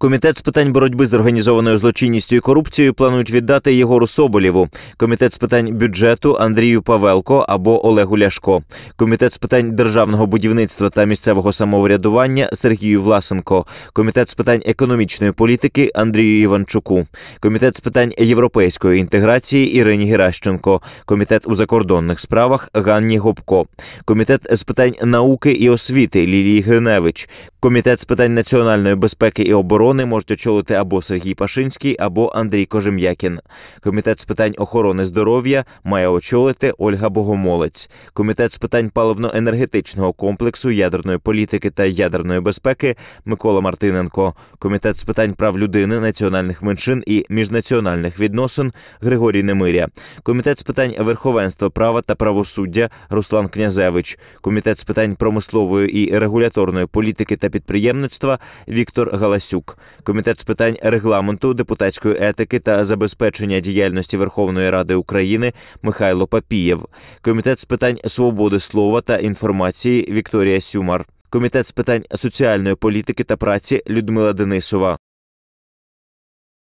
Комітет з питань боротьби з організованою злочинністю і корупцією планують віддати Єгору Соболєву. Комітет з питань бюджету Андрію Павелко або Олегу Ляшко. Комітет з питань державного будівництва та місцевого самоврядування Сергію Власенко. Комітет з питань економічної політики Андрію Іванчуку. Комітет з питань європейської інтеграції Ірині Геращенко. Комітет у закордонних справах Ганні Гопко. Комітет з питань науки і освіти Лілії Гриневич. Комітет з питань національної безпеки і оборони можуть очолити або Сергій Пашинський, або Андрій Кожем'якін. Комітет з питань охорони здоров'я має очолити Ольга Богомолець. Комітет з питань паливно-енергетичного комплексу, ядерної політики та ядерної безпеки Микола Мартиненко. Комітет з питань прав людини, національних меншин і міжнаціональних відносин Григорій Немиря. Комітет з питань верховенства права та правосуддя Руслан Князевич. Комітет з питань промислової і регуляторної політики та підприємництва Віктор Галасюк, комітет з питань регламенту, депутатської етики та забезпечення діяльності Верховної Ради України Михайло Папієв, комітет з питань свободи слова та інформації Вікторія Сюмар. Комітет з питань соціальної політики та праці Людмила Денисова,